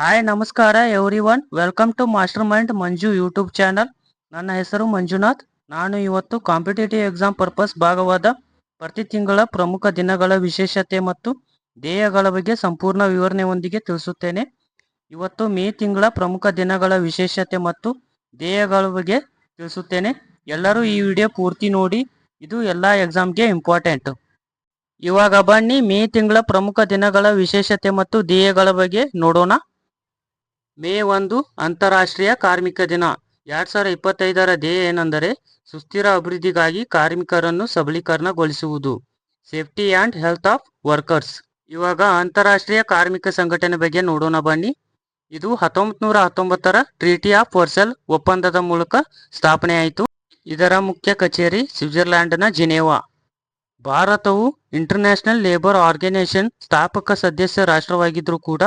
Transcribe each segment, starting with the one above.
Hi ನಮಸ್ಕಾರ everyone welcome to mastermind Manju YouTube channel ನನ್ನ ಹೆಸರು ಮಂಜುನಾಥ್. ನಾನು ಇವತ್ತು ಕಾಂಪಿಟೇಟಿವ್ ಎಕ್ಸಾಮ್ ಪರ್ಪಸ್ ಭಾಗವಾದ ಪ್ರತಿ ತಿಂಗಳ ಪ್ರಮುಖ ದಿನಗಳ ವಿಶೇಷತೆ ಮತ್ತು ಧ್ಯೇಯಗಳ ಬಗ್ಗೆ ಸಂಪೂರ್ಣ ವಿವರಣೆಯೊಂದಿಗೆ ತಿಳಿಸುತ್ತೇನೆ. ಇವತ್ತು ಮೇ ತಿಂಗಳ ಪ್ರಮುಖ ದಿನಗಳ ವಿಶೇಷತೆ ಮತ್ತು ಧ್ಯೇಯಗಳ ಬಗ್ಗೆ ತಿಳಿಸುತ್ತೇನೆ. ಎಲ್ಲರೂ ಈ ವಿಡಿಯೋ ಪೂರ್ತಿ ನೋಡಿ. ಇದು ಎಲ್ಲ ಎಕ್ಸಾಮ್ಗೆ ಇಂಪಾರ್ಟೆಂಟ್ ಇವಾಗ ಬನ್ನಿ, ಮೇ ತಿಂಗಳ ಪ್ರಮುಖ ದಿನಗಳ ವಿಶೇಷತೆ ಮತ್ತು ಧ್ಯೇಯಗಳ ಬಗ್ಗೆ ನೋಡೋಣ. ಮೇ ಒಂದು ಅಂತಾರಾಷ್ಟ್ರೀಯ ಕಾರ್ಮಿಕ ದಿನ. ಎರಡ್ ಸಾವಿರದ ಇಪ್ಪತ್ತೈದರ ಧ್ಯೇಯ ಏನೆಂದರೆ ಸುಸ್ಥಿರ ಅಭಿವೃದ್ಧಿಗಾಗಿ ಕಾರ್ಮಿಕರನ್ನು ಸಬಲೀಕರಣಗೊಳಿಸುವುದು. Safety and health of workers. ಇವಾಗ ಅಂತಾರಾಷ್ಟ್ರೀಯ ಕಾರ್ಮಿಕ ಸಂಘಟನೆ ಬಗ್ಗೆ ನೋಡೋಣ ಬನ್ನಿ. ಇದು ಹತ್ತೊಂಬತ್ ನೂರ ಹತ್ತೊಂಬತ್ತರ ಟ್ರೀಟಿ ಆಫ್ ವರ್ಸೆಲ್ ಒಪ್ಪಂದದ ಮೂಲಕ ಸ್ಥಾಪನೆಯಾಯಿತು ಇದರ ಮುಖ್ಯ ಕಚೇರಿ ಸ್ವಿಟ್ಜರ್ಲ್ಯಾಂಡ್ನ ಜಿನೇವಾ. ಭಾರತವು ಇಂಟರ್ನ್ಯಾಷನಲ್ ಲೇಬರ್ ಆರ್ಗನೈಸೇಷನ್ ಸ್ಥಾಪಕ ಸದಸ್ಯ ರಾಷ್ಟ್ರವಾಗಿದ್ರೂ ಕೂಡ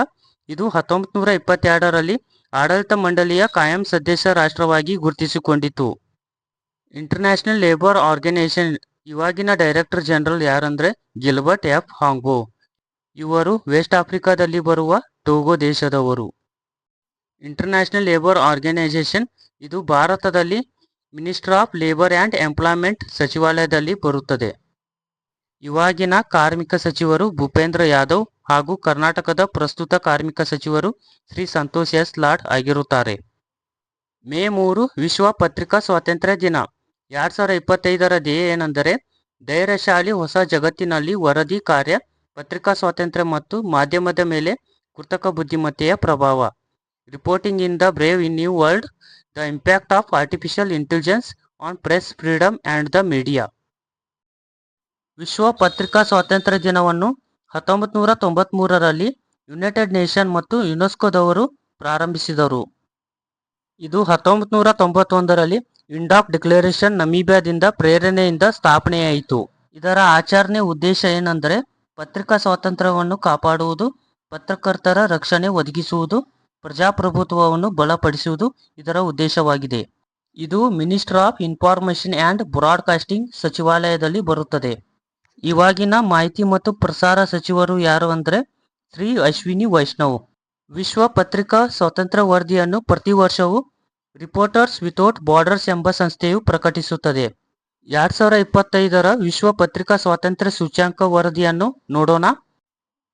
ಇದು ಹತ್ತೊಂಬತ್ತು ನೂರ ಇಪ್ಪತ್ತೆರಡರಲ್ಲಿ ಆಡಳಿತ ಮಂಡಳಿಯ ಕಾಯಂ ಸದಸ್ಯ ರಾಷ್ಟ್ರವಾಗಿ ಗುರುತಿಸಿಕೊಂಡಿತು. ಇಂಟರ್ನ್ಯಾಷನಲ್ ಲೇಬರ್ ಆರ್ಗನೈಸೇಷನ್ ಇವಾಗಿನ ಡೈರೆಕ್ಟರ್ ಜನರಲ್ ಯಾರಂದ್ರೆ ಗಿಲ್ಬರ್ಟ್ ಎಫ್. ಹಾಂಗೋ. ಇವರು ವೆಸ್ಟ್ ಆಫ್ರಿಕಾದಲ್ಲಿ ಬರುವ ಟೋಗೋ ದೇಶದವರು. ಇಂಟರ್ನ್ಯಾಷನಲ್ ಲೇಬರ್ ಆರ್ಗನೈಸೇಷನ್ ಇದು ಭಾರತದಲ್ಲಿ Minister of Labour and Employment ಸಚಿವಾಲಯದಲ್ಲಿ ಬರುತ್ತದೆ. ಇವಾಗಿನ ಕಾರ್ಮಿಕ ಸಚಿವರು ಭೂಪೇಂದ್ರ ಯಾದವ್ ಹಾಗೂ ಕರ್ನಾಟಕದ ಪ್ರಸ್ತುತ ಕಾರ್ಮಿಕ ಸಚಿವರು ಶ್ರೀ ಸಂತೋಷ್ ಎಸ್ ಲಾಡ್ ಆಗಿರುತ್ತಾರೆ. ಮೇ ಮೂರು ವಿಶ್ವ ಪತ್ರಿಕಾ ಸ್ವಾತಂತ್ರ್ಯ ದಿನ. ಎರಡ್ ಸಾವಿರದ ಇಪ್ಪತ್ತೈದರ ಧ್ಯೇಯ ಏನೆಂದರೆ ಧೈರ್ಯಶಾಲಿ ಹೊಸ ಜಗತ್ತಿನಲ್ಲಿ ವರದಿ ಕಾರ್ಯ, ಪತ್ರಿಕಾ ಸ್ವಾತಂತ್ರ್ಯ ಮತ್ತು ಮಾಧ್ಯಮದ ಮೇಲೆ ಕೃತಕ ಬುದ್ಧಿಮತ್ತೆಯ ಪ್ರಭಾವ. Reporting in the brave in new world, the impact of artificial intelligence on press freedom and the media. ವಿಶ್ವ ಪತ್ರಿಕಾ ಸ್ವಾತಂತ್ರ್ಯ ದಿನವನ್ನು ಹತ್ತೊಂಬತ್ತು ನೂರ ಯುನೈಟೆಡ್ ನೇಷನ್ ಮತ್ತು ಯುನೆಸ್ಕೋದವರು ಪ್ರಾರಂಭಿಸಿದರು. ಇದು ಹತ್ತೊಂಬತ್ತು ನೂರ ತೊಂಬತ್ತೊಂದರಲ್ಲಿ ಇಂಡಾಪ್ ಡಿಕ್ಲರೇಷನ್ ನಮೀಬಿಯಾದಿಂದ ಪ್ರೇರಣೆಯಿಂದ ಸ್ಥಾಪನೆಯಾಯಿತು. ಇದರ ಆಚರಣೆ ಉದ್ದೇಶ ಏನೆಂದರೆ ಪತ್ರಿಕಾ ಸ್ವಾತಂತ್ರ್ಯವನ್ನು ಕಾಪಾಡುವುದು, ಪತ್ರಕರ್ತರ ರಕ್ಷಣೆ ಒದಗಿಸುವುದು, ಪ್ರಜಾಪ್ರಭುತ್ವವನ್ನು ಬಲಪಡಿಸುವುದು ಇದರ ಉದ್ದೇಶವಾಗಿದೆ. ಇದು Minister of Information and Broadcasting ಸಚಿವಾಲಯದಲ್ಲಿ ಬರುತ್ತದೆ. ಇವಾಗಿನ ಮಾಹಿತಿ ಮತ್ತು ಪ್ರಸಾರ ಸಚಿವರು ಯಾರು ಅಂದರೆ ಶ್ರೀ ಅಶ್ವಿನಿ ವೈಷ್ಣವ್. ವಿಶ್ವ ಪತ್ರಿಕಾ ಸ್ವಾತಂತ್ರ್ಯ ವರದಿಯನ್ನು ಪ್ರತಿ ವರ್ಷವೂ ರಿಪೋರ್ಟರ್ಸ್ ವಿತೌಟ್ ಬಾರ್ಡರ್ಸ್ ಎಂಬ ಸಂಸ್ಥೆಯು ಪ್ರಕಟಿಸುತ್ತದೆ. ಎರಡ್ ಸಾವಿರ ಇಪ್ಪತ್ತೈದರ ವಿಶ್ವ ಪತ್ರಿಕಾ ಸ್ವಾತಂತ್ರ್ಯ ಸೂಚ್ಯಾಂಕ ವರದಿಯನ್ನು ನೋಡೋಣ.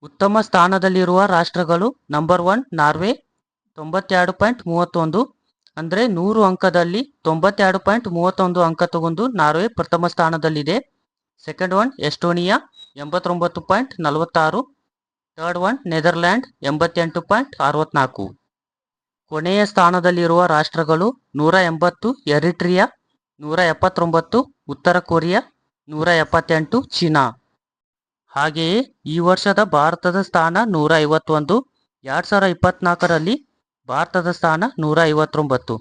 ಉತ್ತಮ ಸ್ಥಾನದಲ್ಲಿರುವ ರಾಷ್ಟ್ರಗಳು ನಂಬರ್ ಒನ್ ನಾರ್ವೆ ತೊಂಬತ್ತೆರಡು ಪಾಯಿಂಟ್ ಮೂವತ್ತೊಂದು ಅಂದರೆ ನೂರು ಅಂಕದಲ್ಲಿ ತೊಂಬತ್ತೆರಡು ಪಾಯಿಂಟ್ ಮೂವತ್ತೊಂದು ಅಂಕ ತಗೊಂಡು ನಾರ್ವೆ ಪ್ರಥಮ ಸ್ಥಾನದಲ್ಲಿದೆ. ಸೆಕೆಂಡ್ ಒನ್ ಎಸ್ಟೋನಿಯಾ ಎಂಬತ್ತೊಂಬತ್ತು ಪಾಯಿಂಟ್ ನಲವತ್ತಾರು. ಥರ್ಡ್ ಒನ್ ನೆದರ್ಲ್ಯಾಂಡ್ ಎಂಬತ್ತೆಂಟು ಪಾಯಿಂಟ್ ಅರವತ್ನಾಲ್ಕು. ಕೊನೆಯ ಸ್ಥಾನದಲ್ಲಿರುವ ರಾಷ್ಟ್ರಗಳು ನೂರ ಎಂಬತ್ತು, ಎರಿಟ್ರಿಯಾ, ನೂರ ಎಪ್ಪತ್ತೊಂಬತ್ತು, ಉತ್ತರ ಕೊರಿಯಾ, ನೂರ ಎಪ್ಪತ್ತೆಂಟು, ಚೀನಾ. ಹಾಗೆಯೇ ಈ ವರ್ಷದ ಭಾರತದ ಸ್ಥಾನ ನೂರ ಐವತ್ತೊಂದು, ಎರಡು ಸಾವಿರ ಇಪ್ಪತ್ನಾಲ್ಕರಲ್ಲಿ ಭಾರತದ ಸ್ಥಾನ ನೂರ ಐವತ್ತೊಂಬತ್ತು.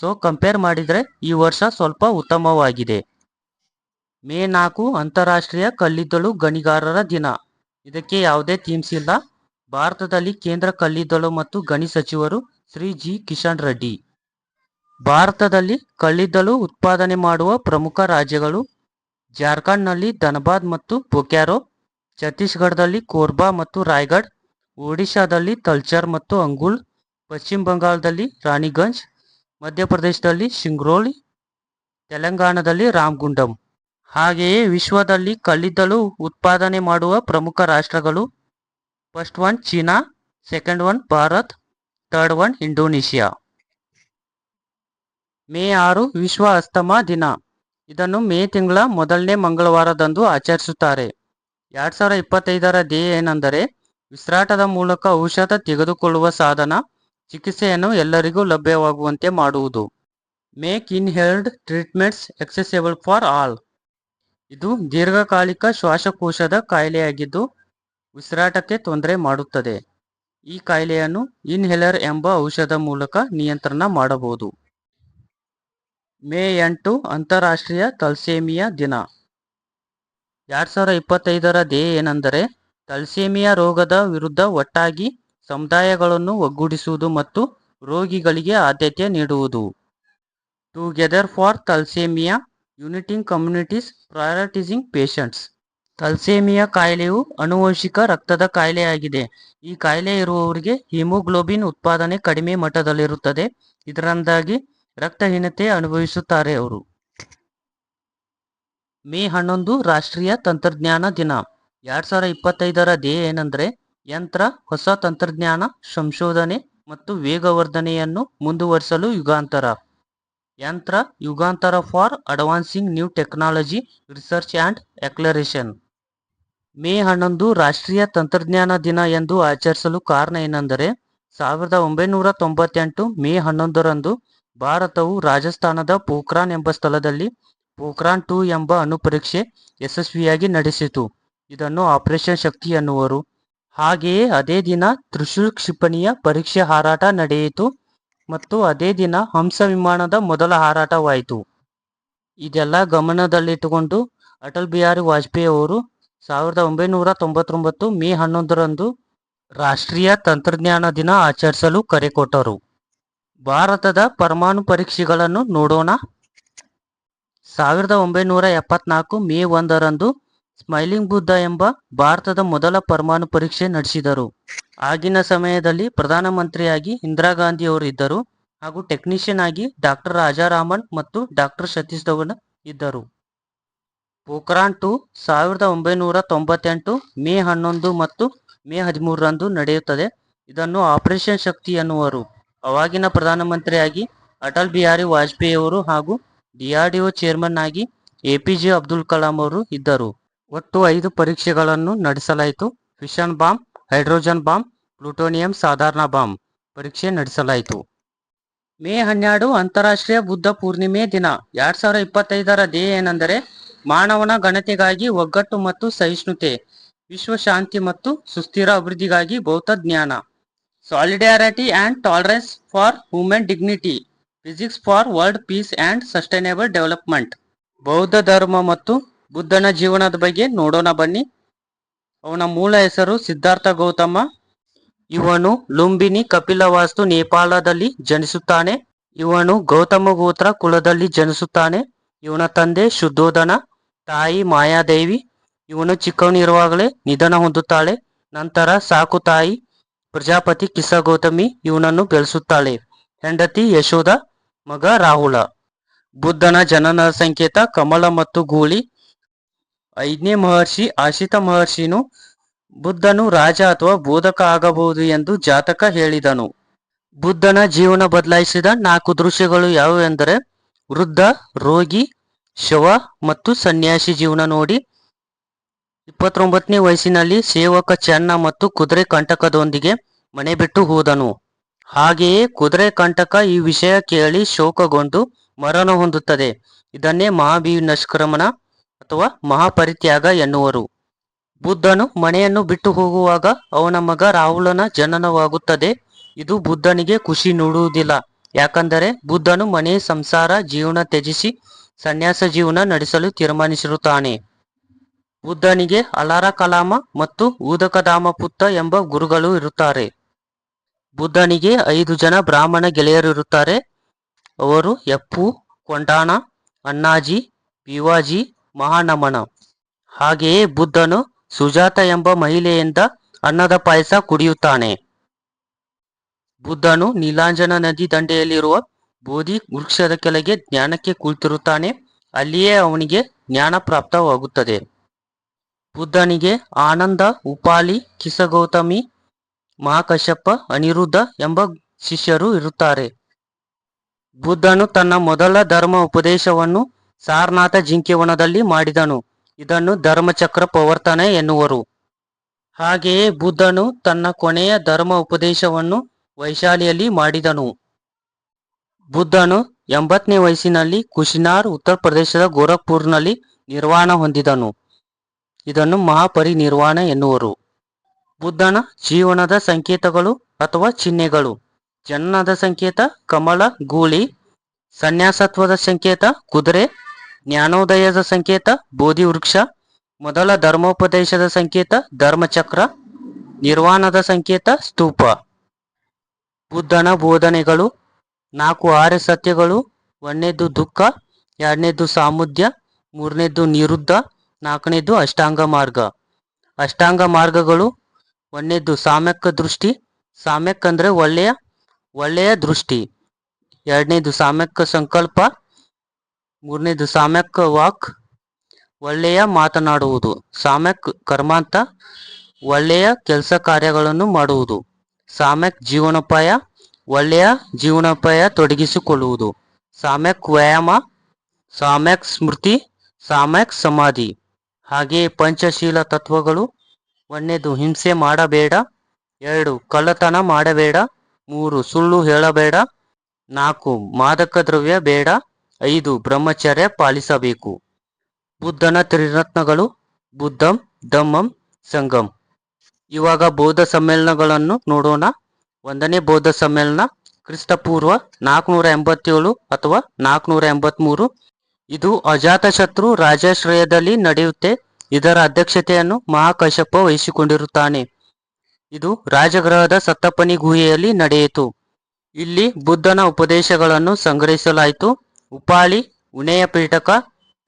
ಸೊ ಕಂಪೇರ್ ಮಾಡಿದರೆ ಈ ವರ್ಷ ಸ್ವಲ್ಪ ಉತ್ತಮವಾಗಿದೆ. ಮೇ ನಾಲ್ಕು ಅಂತಾರಾಷ್ಟ್ರೀಯ ಕಲ್ಲಿದ್ದಲು ಗಣಿಗಾರರ ದಿನ. ಇದಕ್ಕೆ ಯಾವುದೇ ಥೀಮ್ಸ್ ಇಲ್ಲ. ಭಾರತದಲ್ಲಿ ಕೇಂದ್ರ ಕಲ್ಲಿದ್ದಲು ಮತ್ತು ಗಣಿ ಸಚಿವರು ಶ್ರೀ ಜಿ. ಕಿಶನ್ ರೆಡ್ಡಿ. ಭಾರತದಲ್ಲಿ ಕಲ್ಲಿದ್ದಲು ಉತ್ಪಾದನೆ ಮಾಡುವ ಪ್ರಮುಖ ರಾಜ್ಯಗಳು ಜಾರ್ಖಂಡ್ನಲ್ಲಿ ಧನಬಾದ್ ಮತ್ತು ಬೊಕ್ಯಾರೋ ಛತ್ತೀಸ್ಗಢದಲ್ಲಿ ಕೋರ್ಬಾ ಮತ್ತು ರಾಯ್ಗಢ್, ಒಡಿಶಾದಲ್ಲಿ ತಲ್ಚರ್ ಮತ್ತು ಅಂಗುಲ್, ಪಶ್ಚಿಮ ಬಂಗಾಳದಲ್ಲಿ ರಾಣಿಗಂಜ್, ಮಧ್ಯಪ್ರದೇಶದಲ್ಲಿ ಶಿಂಗ್ರೋಳಿ, ತೆಲಂಗಾಣದಲ್ಲಿ ರಾಮಗುಂಡಂ. ಹಾಗೆಯೇ ವಿಶ್ವದಲ್ಲಿ ಕಲ್ಲಿದ್ದಲು ಉತ್ಪಾದನೆ ಮಾಡುವ ಪ್ರಮುಖ ರಾಷ್ಟ್ರಗಳು. First one China second one Bharat third one Indonesia. May ಆರು, ವಿಶ್ವ ಅಸ್ತಮಾ ದಿನ. ಇದನ್ನು ಮೇ ತಿಂಗಳ ಮೊದಲನೇ ಮಂಗಳವಾರದಂದು ಆಚರಿಸುತ್ತಾರೆ. ಎರಡ್ ಸಾವಿರದ ಇಪ್ಪತ್ತೈದರ ಧ್ಯೇಯ ಏನೆಂದರೆ ವಿಸ್ರಾಟದ ಮೂಲಕ ಔಷಧ ತೆಗೆದುಕೊಳ್ಳುವ ಸಾಧನ, ಚಿಕಿತ್ಸೆಯನ್ನು ಎಲ್ಲರಿಗೂ ಲಭ್ಯವಾಗುವಂತೆ ಮಾಡುವುದು. Make inhaled treatments accessible for all ಇದು ದೀರ್ಘಕಾಲಿಕ ಶ್ವಾಸಕೋಶದ ಕಾಯಿಲೆಯಾಗಿದ್ದು ಉಸಿರಾಟಕ್ಕೆ ತೊಂದರೆ ಮಾಡುತ್ತದೆ. ಈ ಕಾಯಿಲೆಯನ್ನು ಇನ್ಹೇಲರ್ ಎಂಬ ಔಷಧ ಮೂಲಕ ನಿಯಂತ್ರಣ ಮಾಡಬಹುದು. ಮೇ ಎಂಟು ಅಂತಾರಾಷ್ಟ್ರೀಯ ತಲ್ಸೇಮಿಯಾ ದಿನ. ಎರಡ್ ಸಾವಿರ ಇಪ್ಪತ್ತೈದರ ಧ್ಯೇಯ ಏನೆಂದರೆ ತಲ್ಸೇಮಿಯಾ ರೋಗದ ವಿರುದ್ಧ ಒಟ್ಟಾಗಿ ಸಮುದಾಯಗಳನ್ನು ಒಗ್ಗೂಡಿಸುವುದು ಮತ್ತು ರೋಗಿಗಳಿಗೆ ಆದ್ಯತೆ ನೀಡುವುದು. Together for thalassaemia uniting communities prioritising patients thalassaemia ಕಾಯಿಲೆಯು ಅನುವಂಶಿಕ ರಕ್ತದ ಕಾಯಿಲೆಯಾಗಿದೆ. ಈ ಕಾಯಿಲೆ ಇರುವವರಿಗೆ ಹಿಮೋಗ್ಲೋಬಿನ್ ಉತ್ಪಾದನೆ ಕಡಿಮೆ ಮಟ್ಟದಲ್ಲಿರುತ್ತದೆ. ಇದರಿಂದಾಗಿ ರಕ್ತಹೀನತೆ ಅನುಭವಿಸುತ್ತಾರೆ ಅವರು. ಮೇ ಹನ್ನೊಂದು ರಾಷ್ಟ್ರೀಯ ತಂತ್ರಜ್ಞಾನ ದಿನ. ಎರಡ್ ಸಾವಿರದ ಇಪ್ಪತ್ತೈದರ ಧ್ಯೇಯ ಏನಂದ್ರೆ ಯಂತ್ರ, ಹೊಸ ತಂತ್ರಜ್ಞಾನ, ಸಂಶೋಧನೆ ಮತ್ತು ವೇಗವರ್ಧನೆಯನ್ನು ಮುಂದುವರಿಸಲು ಯುಗಾಂತರ. ಯಂತ್ರ ಯುಗಾಂತರ for advancing new technology research and acceleration May ಹನ್ನೊಂದು ರಾಷ್ಟ್ರೀಯ ತಂತ್ರಜ್ಞಾನ ದಿನ ಎಂದು ಆಚರಿಸಲು ಕಾರಣ ಏನೆಂದರೆ, ಸಾವಿರದ ಒಂಬೈನೂರ ತೊಂಬತ್ತೆಂಟು ಮೇ ಹನ್ನೊಂದರಂದು ಭಾರತವು ರಾಜಸ್ಥಾನದ ಪೋಖ್ರಾನ್ ಎಂಬ ಸ್ಥಳದಲ್ಲಿ ಪೋಖ್ರಾನ್ ಟೂ ಎಂಬ ಅಣುಪರೀಕ್ಷೆ ಯಶಸ್ವಿಯಾಗಿ ನಡೆಸಿತು. ಇದನ್ನು ಆಪರೇಷನ್ ಶಕ್ತಿ ಎನ್ನುವರು. ಹಾಗೆಯೇ ಅದೇ ದಿನ ತ್ರಿಶೂಲ್ ಕ್ಷಿಪಣಿಯ ಪರೀಕ್ಷೆ ಹಾರಾಟ ನಡೆಯಿತು. ಮತ್ತು ಅದೇ ದಿನ ಹಂಸ ವಿಮಾನದ ಮೊದಲ ಹಾರಾಟವಾಯಿತು. ಇದೆಲ್ಲ ಗಮನದಲ್ಲಿಟ್ಟುಕೊಂಡು ಅಟಲ್ ಬಿಹಾರಿ ವಾಜಪೇಯಿ ಅವರು ಸಾವಿರದ ಒಂಬೈನೂರ ತೊಂಬತ್ತೊಂಬತ್ತು ಮೇ ಹನ್ನೊಂದರಂದು ರಾಷ್ಟ್ರೀಯ ತಂತ್ರಜ್ಞಾನ ದಿನ ಆಚರಿಸಲು ಕರೆ ಕೊಟ್ಟರು. ಭಾರತದ ಪರಮಾಣು ಪರೀಕ್ಷೆಗಳನ್ನು ನೋಡೋಣ. ಸಾವಿರದ ಒಂಬೈನೂರ ಎಪ್ಪತ್ನಾಲ್ಕು ಮೇ ಒಂದರಂದು ಸ್ಮೈಲಿಂಗ್ ಬುದ್ಧ ಎಂಬ ಭಾರತದ ಮೊದಲ ಪರಮಾಣು ಪರೀಕ್ಷೆ ನಡೆಸಿದರು. ಆಗಿನ ಸಮಯದಲ್ಲಿ ಪ್ರಧಾನಮಂತ್ರಿಯಾಗಿ ಇಂದಿರಾ ಗಾಂಧಿ ಅವರು ಇದ್ದರು. ಹಾಗೂ ಟೆಕ್ನಿಷಿಯನ್ ಆಗಿ ಡಾಕ್ಟರ್ ರಾಜಾರಾಮನ್ ಮತ್ತು ಡಾಕ್ಟರ್ ಸತೀಶ್ ಧವನ್ ಇದ್ದರು. ಪೋಖ್ರಾನ್ ಟು ಸಾವಿರದ ಒಂಬೈನೂರ ತೊಂಬತ್ತೆಂಟು ಮೇ ಹನ್ನೊಂದು ಮತ್ತು ಮೇ ಹದಿಮೂರರಂದು ನಡೆಯುತ್ತದೆ. ಇದನ್ನು ಆಪರೇಷನ್ ಶಕ್ತಿ ಎನ್ನುವರು. ಅವಾಗಿನ ಪ್ರಧಾನಮಂತ್ರಿಯಾಗಿ ಅಟಲ್ ಬಿಹಾರಿ ವಾಜಪೇಯಿ ಅವರು ಹಾಗೂ ಡಿಆರ್ಡಿಒ ಚೇರ್ಮನ್ ಆಗಿ A P J Abdul Kalam ಅವರು ಇದ್ದರು. ಒಟ್ಟು ಐದು ಪರೀಕ್ಷೆಗಳನ್ನು ನಡೆಸಲಾಯಿತು. Fission bomb hydrogen bomb plutonium ಸಾಧಾರಣ ಬಾಂಬ್ ಪರೀಕ್ಷೆ ನಡೆಸಲಾಯಿತು. ಮೇ ಹನ್ನೆರಡು ಅಂತಾರಾಷ್ಟ್ರೀಯ ಬುದ್ಧ ಪೂರ್ಣಿಮೆ ದಿನ. ಎರಡ್ ಸಾವಿರದ ಇಪ್ಪತ್ತೈದರ ಧ್ಯೇಯ ಏನೆಂದರೆ ಮಾನವನ ಗಣತೆಗಾಗಿ ಒಗ್ಗಟ್ಟು ಮತ್ತು ಸಹಿಷ್ಣುತೆ, ವಿಶ್ವ ಶಾಂತಿ ಮತ್ತು ಸುಸ್ಥಿರ ಅಭಿವೃದ್ಧಿಗಾಗಿ ಬೌದ್ಧ ಜ್ಞಾನ. Solidarity and tolerance for human dignity physics for world peace and sustainable development ಬೌದ್ಧ ಧರ್ಮ ಮತ್ತು ಬುದ್ಧನ ಜೀವನದ ಬಗ್ಗೆ ನೋಡೋಣ ಬನ್ನಿ. ಅವನ ಮೂಲ ಹೆಸರು ಸಿದ್ಧಾರ್ಥ ಗೌತಮ. ಇವನು ಲುಂಬಿನಿ ಕಪಿಲವಾಸ್ತು ನೇಪಾಳದಲ್ಲಿ ಜನಿಸುತ್ತಾನೆ. ಇವನು ಗೌತಮ ಗೋತ್ರ ಕುಲದಲ್ಲಿ ಜನಿಸುತ್ತಾನೆ. ಇವನ ತಂದೆ ಶುದ್ಧೋಧನ, ತಾಯಿ ಮಾಯಾದೇವಿ. ಇವನು ಚಿಕ್ಕವನಿರುವಾಗಲೇ ನಿಧನ ಹೊಂದುತ್ತಾಳೆ. ನಂತರ ಸಾಕು ತಾಯಿ ಪ್ರಜಾಪತಿ ಕಿಸ ಗೌತಮಿ ಇವನನ್ನು ಬೆಳೆಸುತ್ತಾಳೆ. ಹೆಂಡತಿ ಯಶೋಧ, ಮಗ ರಾಹುಲ. ಬುದ್ಧನ ಜನನ ಸಂಕೇತ ಕಮಲ ಮತ್ತು ಗೂಳಿ. ಐದನೇ ಮಹರ್ಷಿ ಆಶಿತ ಮಹರ್ಷಿನು ಬುದ್ಧನು ರಾಜ ಅಥವಾ ಬೋಧಕ ಆಗಬಹುದು ಎಂದು ಜಾತಕ ಹೇಳಿದನು. ಬುದ್ಧನ ಜೀವನ ಬದಲಾಯಿಸಿದ ನಾಲ್ಕು ದೃಶ್ಯಗಳು ಯಾವುವು ಎಂದರೆ ವೃದ್ಧ, ರೋಗಿ, ಶವ ಮತ್ತು ಸನ್ಯಾಸಿ ಜೀವನ ನೋಡಿ. ಇಪ್ಪತ್ತೊಂಬತ್ತನೇ ವಯಸ್ಸಿನಲ್ಲಿ ಸೇವಕ ಚೆನ್ನ ಮತ್ತು ಕುದುರೆ ಕಂಟಕದೊಂದಿಗೆ ಮನೆ ಬಿಟ್ಟು ಹೋದನು. ಹಾಗೆಯೇ ಕುದುರೆ ಕಂಟಕ ಈ ವಿಷಯ ಕೇಳಿ ಶೋಕಗೊಂಡು ಮರಣ ಹೊಂದುತ್ತದೆ. ಇದನ್ನೇ ಮಹಾಬೀವಿ ನಿಷ್ಕ್ರಮಣ ಅಥವಾ ಮಹಾಪರಿತ್ಯಾಗ ಎನ್ನುವರು. ಬುದ್ಧನು ಮನೆಯನ್ನು ಬಿಟ್ಟು ಹೋಗುವಾಗ ಅವನ ಮಗ ರಾಹುಲನ ಜನನವಾಗುತ್ತದೆ. ಇದು ಬುದ್ಧನಿಗೆ ಖುಷಿ ನೀಡುವುದಿಲ್ಲ. ಯಾಕಂದರೆ ಬುದ್ಧನು ಮನೆ, ಸಂಸಾರ, ಜೀವನ ತ್ಯಜಿಸಿ ಸನ್ಯಾಸ ಜೀವನ ನಡೆಸಲು ತೀರ್ಮಾನಿಸಿರುತ್ತಾನೆ. ಬುದ್ಧನಿಗೆ ಅಲಾರ ಕಲಾಮ ಮತ್ತು ಊದಕಧಾಮ ಪುತ್ತ ಎಂಬ ಗುರುಗಳು ಇರುತ್ತಾರೆ. ಬುದ್ಧನಿಗೆ ಐದು ಜನ ಬ್ರಾಹ್ಮಣ ಗೆಳೆಯರಿರುತ್ತಾರೆ ಅವರು ಯಪ್ಪು ಕೊಂಡಾಣ, ಅಣ್ಣಾಜಿ, ಪಿವಾಜಿ ಮಹಾನಮನ. ಹಾಗೆಯೇ ಬುದ್ಧನು ಸುಜಾತ ಎಂಬ ಮಹಿಳೆಯಿಂದ ಅನ್ನದ ಪಾಯಸ ಕುಡಿಯುತ್ತಾನೆ. ಬುದ್ಧನು ನೀಲಾಂಜನ ನದಿ ದಂಡೆಯಲ್ಲಿರುವ ಬೋಧಿ ವೃಕ್ಷದ ಕೆಳಗೆ ಜ್ಞಾನಕ್ಕೆ ಕುಳಿತಿರುತ್ತಾನೆ. ಅಲ್ಲಿಯೇ ಅವನಿಗೆ ಜ್ಞಾನ ಪ್ರಾಪ್ತವಾಗುತ್ತದೆ. ಬುದ್ಧನಿಗೆ ಆನಂದ, ಉಪಾಲಿ, ಕಿಸಗೌತಮಿ, ಮಹಾಕಶ್ಯಪ, ಅನಿರುದ್ಧ ಎಂಬ ಶಿಷ್ಯರು ಇರುತ್ತಾರೆ. ಬುದ್ಧನು ತನ್ನ ಮೊದಲ ಧರ್ಮ ಉಪದೇಶವನ್ನು ಸಾರನಾಥ ಜಿಂಕೆವನದಲ್ಲಿ ಮಾಡಿದನು. ಇದನ್ನು ಧರ್ಮಚಕ್ರ ಪ್ರವರ್ತನ ಎನ್ನುವರು. ಹಾಗೆಯೇ ಬುದ್ಧನು ತನ್ನ ಕೊನೆಯ ಧರ್ಮ ಉಪದೇಶವನ್ನು ವೈಶಾಲಿಯಲ್ಲಿ ಮಾಡಿದನು. ಬುದ್ಧನು ಎಂಬತ್ತನೇ ವಯಸ್ಸಿನಲ್ಲಿ ಕುಶಿನಾರ್ ಉತ್ತರ ಪ್ರದೇಶದ ಗೋರಖ್ಪುರ್ನಲ್ಲಿ ನಿರ್ವಾಣ ಹೊಂದಿದನು. ಇದನ್ನು ಮಹಾಪರಿನಿರ್ವಾಣ ಎನ್ನುವರು. ಬುದ್ಧನ ಜೀವನದ ಸಂಕೇತಗಳು ಅಥವಾ ಚಿಹ್ನೆಗಳು. ಜನನದ ಸಂಕೇತ ಕಮಲ, ಗೂಳಿ, ಸನ್ಯಾಸತ್ವದ ಸಂಕೇತ ಕುದುರೆ ಜ್ಞಾನೋದಯದ ಸಂಕೇತ, ಬೋಧಿ ವೃಕ್ಷ, ಮೊದಲ ಧರ್ಮೋಪದೇಶದ ಸಂಕೇತ, ಧರ್ಮಚಕ್ರ, ನಿರ್ವಾಣದ ಸಂಕೇತ, ಸ್ತೂಪ. ಬುದ್ಧನ ಬೋಧನೆಗಳು, ನಾಲ್ಕು ಆರ್ಯ ಸತ್ಯಗಳು ಒಂದನೇದು ದುಃಖ ಎರಡನೇದು ಸಾಮುದ್ಯ ಮೂರನೇದು ನಿರುದ್ಧ ನಾಲ್ಕನೇದು ಅಷ್ಟಾಂಗ ಮಾರ್ಗ. ಅಷ್ಟಾಂಗ ಮಾರ್ಗಗಳು ಒಂದನೇದು ಸಾಮ್ಯಕ ದೃಷ್ಟಿ, ಸಾಮ್ಯಕ್ ಅಂದರೆ ಒಳ್ಳೆಯ ಒಳ್ಳೆಯ ದೃಷ್ಟಿ. ಎರಡನೇದು ಸಾಮ್ಯಕ ಸಂಕಲ್ಪ ಮೂರನೇದು, ಸಾಮ್ಯಕ್ ವಾಕ್ ಒಳ್ಳೆಯ ಮಾತನಾಡುವುದು. ಸಾಮ್ಯಕ್ ಕರ್ಮಾಂತ ಒಳ್ಳೆಯ ಕೆಲಸ ಕಾರ್ಯಗಳನ್ನು ಮಾಡುವುದು. ಸಾಮ್ಯಕ್ ಜೀವನೋಪಾಯ ಒಳ್ಳೆಯ ಜೀವನೋಪಾಯ ತೊಡಗಿಸಿಕೊಳ್ಳುವುದು. ಸಾಮ್ಯಕ್ ವ್ಯಾಯಾಮ, ಸಾಮ್ಯಕ್ ಸ್ಮೃತಿ, ಸಾಮ್ಯಕ್ ಸಮಾಧಿ. ಹಾಗೆಯೇ ಪಂಚಶೀಲ ತತ್ವಗಳು. ಒಂದನೇದು, ಹಿಂಸೆ ಮಾಡಬೇಡ. ಎರಡು, ಕಳ್ಳತನ ಮಾಡಬೇಡ. ಮೂರು, ಸುಳ್ಳು ಹೇಳಬೇಡ. ನಾಲ್ಕು, ಮಾದಕ ದ್ರವ್ಯ ಬೇಡ. ಐದು ಬ್ರಹ್ಮಚರ್ಯ ಪಾಲಿಸಬೇಕು. ಬುದ್ಧನ ತ್ರಿರತ್ನಗಳು, ಬುದ್ಧಂ, ಧಮ್ಮಂ ಸಂಗಮ್ ಇವಾಗ ಬೌದ್ಧ ಸಮ್ಮೇಳನಗಳನ್ನು ನೋಡೋಣ. ಒಂದನೇ ಬೌದ್ಧ ಸಮ್ಮೇಳನ ಕ್ರಿಸ್ತಪೂರ್ವ ನಾಲ್ಕುನೂರ ಎಂಬತ್ತೇಳು ಅಥವಾ ನಾಲ್ಕುನೂರ ಎಂಬತ್ಮೂರು. ಇದು ಅಜಾತಶತ್ರು ರಾಜಾಶ್ರಯದಲ್ಲಿ ನಡೆಯುತ್ತೆ. ಇದರ ಅಧ್ಯಕ್ಷತೆಯನ್ನು ಮಹಾಕಶ್ಯಪ ವಹಿಸಿಕೊಂಡಿರುತ್ತಾನೆ. ಇದು ರಾಜಗೃಹದ ಸತ್ತಪ್ಪನಿ ಗುಹೆಯಲ್ಲಿ ನಡೆಯಿತು. ಇಲ್ಲಿ ಬುದ್ಧನ ಉಪದೇಶಗಳನ್ನು ಸಂಗ್ರಹಿಸಲಾಯಿತು. ಉಪಾಳಿ, ಉಣೆಯ ಪೀಠಕ,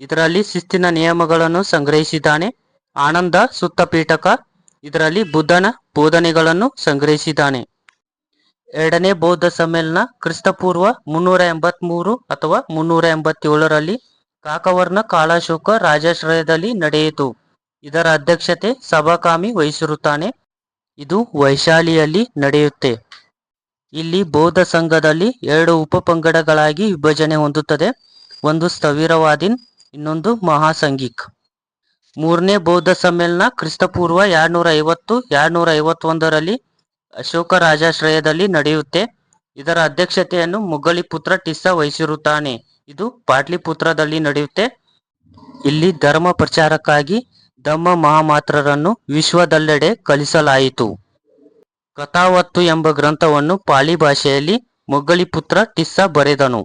ಇದರಲ್ಲಿ ಶಿಸ್ತಿನ ನಿಯಮಗಳನ್ನು ಸಂಗ್ರಹಿಸಿದ್ದಾನೆ. ಆನಂದ, ಸುತ್ತ ಪೀಠಕ, ಇದರಲ್ಲಿ ಬುದ್ಧನ ಬೋಧನೆಗಳನ್ನು ಸಂಗ್ರಹಿಸಿದ್ದಾನೆ. ಎರಡನೇ ಬೌದ್ಧ ಸಮ್ಮೇಳನ ಕ್ರಿಸ್ತಪೂರ್ವ ಮುನ್ನೂರ ಎಂಬತ್ಮೂರು ಅಥವಾ ಮುನ್ನೂರ ಎಂಬತ್ತೇಳರಲ್ಲಿ ಕಾಕವರ್ಣ ಕಾಳಾಶೋಕ ರಾಜಾಶ್ರಯದಲ್ಲಿ ನಡೆಯಿತು. ಇದರ ಅಧ್ಯಕ್ಷತೆ ಸಭಾಕಾಮಿ ವಹಿಸಿರುತ್ತಾನೆ. ಇದು ವೈಶಾಲಿಯಲ್ಲಿ ನಡೆಯುತ್ತೆ. ಇಲ್ಲಿ ಬೌದ್ಧ ಸಂಘದಲ್ಲಿ ಎರಡು ಉಪಪಂಗಡಗಳಾಗಿ ವಿಭಜನೆ ಹೊಂದುತ್ತದೆ. ಒಂದು ಸ್ಥವಿರವಾದಿನ್, ಇನ್ನೊಂದು ಮಹಾಸಂಘಿಕ್. ಮೂರನೇ ಬೌದ್ಧ ಸಮ್ಮೇಳನ ಕ್ರಿಸ್ತಪೂರ್ವ ಎರಡ್ನೂರ ಐವತ್ತು ಎರಡ್ನೂರ ಐವತ್ತೊಂದರಲ್ಲಿ ಅಶೋಕ ರಾಜಾಶ್ರಯದಲ್ಲಿ ನಡೆಯುತ್ತೆ. ಇದರ ಅಧ್ಯಕ್ಷತೆಯನ್ನು ಮುಗಲಿ ಪುತ್ರ ಟಿಸ್ಸಾ ವಹಿಸಿರುತ್ತಾನೆ. ಇದು ಪಾಟ್ಲಿಪುತ್ರದಲ್ಲಿ ನಡೆಯುತ್ತೆ. ಇಲ್ಲಿ ಧರ್ಮ ಪ್ರಚಾರಕ್ಕಾಗಿ ಧಮ್ಮ ಮಹಾಮಾತ್ರರನ್ನು ವಿಶ್ವದಲ್ಲೆಡೆ ಕಲಿಸಲಾಯಿತು. ಕಥಾವತ್ತು ಎಂಬ ಗ್ರಂಥವನ್ನು ಪಾಲಿ ಭಾಷೆಯಲ್ಲಿ ಮೊಗ್ಗಲಿಪುತ್ರ ಟಿಸ್ಸ ಬರೆದನು.